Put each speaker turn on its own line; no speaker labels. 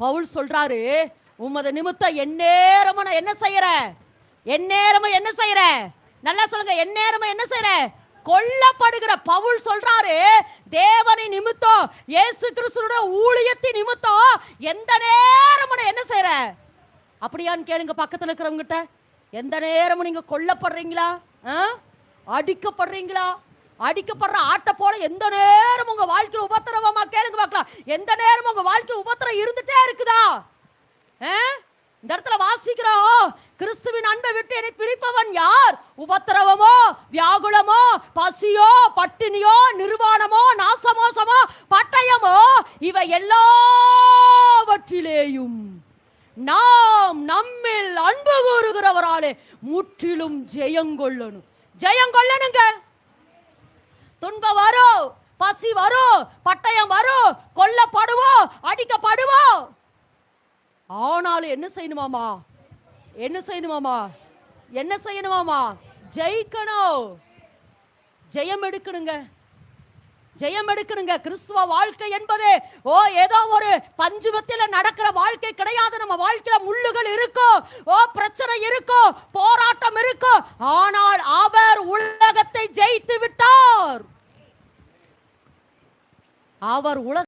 பவுல் சொல்றாரு உமது நிமித்தம் எந்நேரமும் நான் என்ன செய்யற? எந்நேரமும் என்ன செய்யற? நல்லா சொல்லுங்க எந்நேரமும் என்ன செய்யற? கொல்லப்படுகிற பவுல் சொல்றாரு தேவனை நிமித்தம் இயேசு கிறிஸ்துவோட ஊழியத்தின் நிமித்தம் எந்த நேரமும் நான் என்ன செய்யற? அப்படியான்னு கேளுங்க பக்கத்துல இருக்கிறவங்கிட்ட எந்த நேரமும் நீங்க கொல்லப்படுறீங்களா? ஆ? அடிக்கப்படுறீங்களா? அடிக்கப்படுற ஆட்டை போல எந்த நேரமும் உங்க வாழ்க்கையில் உபத்திரவமா பார்க்கலாம் எந்த நேரமும் உங்க வாழ்க்கை உபத்திரம் இருந்துட்டே இருக்குதா? இந்த இடத்துல வாசிக்கிறோம் கிறிஸ்துவின் அன்பை விட்டு என்னை பிரிப்பவன் யார்? உபத்திரவமோ வியாகுலமோ பசியோ பட்டினியோ நிர்வாணமோ நாசமோசமோ பட்டயமோ இவை எல்லாவற்றிலேயும் நாம் நம்மில் அன்பு கூறுகிறவராலே முற்றிலும் ஜெயங்கொள்ளணும் ஜெயங்கொள்ளணுங்க துன்பம் வரும். பசி வரும் பட்டயம் வரும் கொல்லப்படுவோம் அடிக்கப்படுவோம். ஆனாலும் என்ன செய்யணுமாமா? என்ன செய்யணுமாமா? என்ன செய்யணுமாமா? ஜெயிக்கணும். ஜெயம் எடுக்கணுங்க. ஜெயம் எடுக்கணுங்க. கிறிஸ்துவ வாழ்க்கை என்பது ஓ ஏதோ ஒரு பஞ்சுமத்தில நடக்கிற வாழ்க்கை கிடையாது. நம்ம வாழ்க்கையில முள்ளுகள் இருக்கும். ஓ பிரச்சனை இருக்கும். போராட்டம் இருக்கும். ஆனால் அவர் அவர் உலக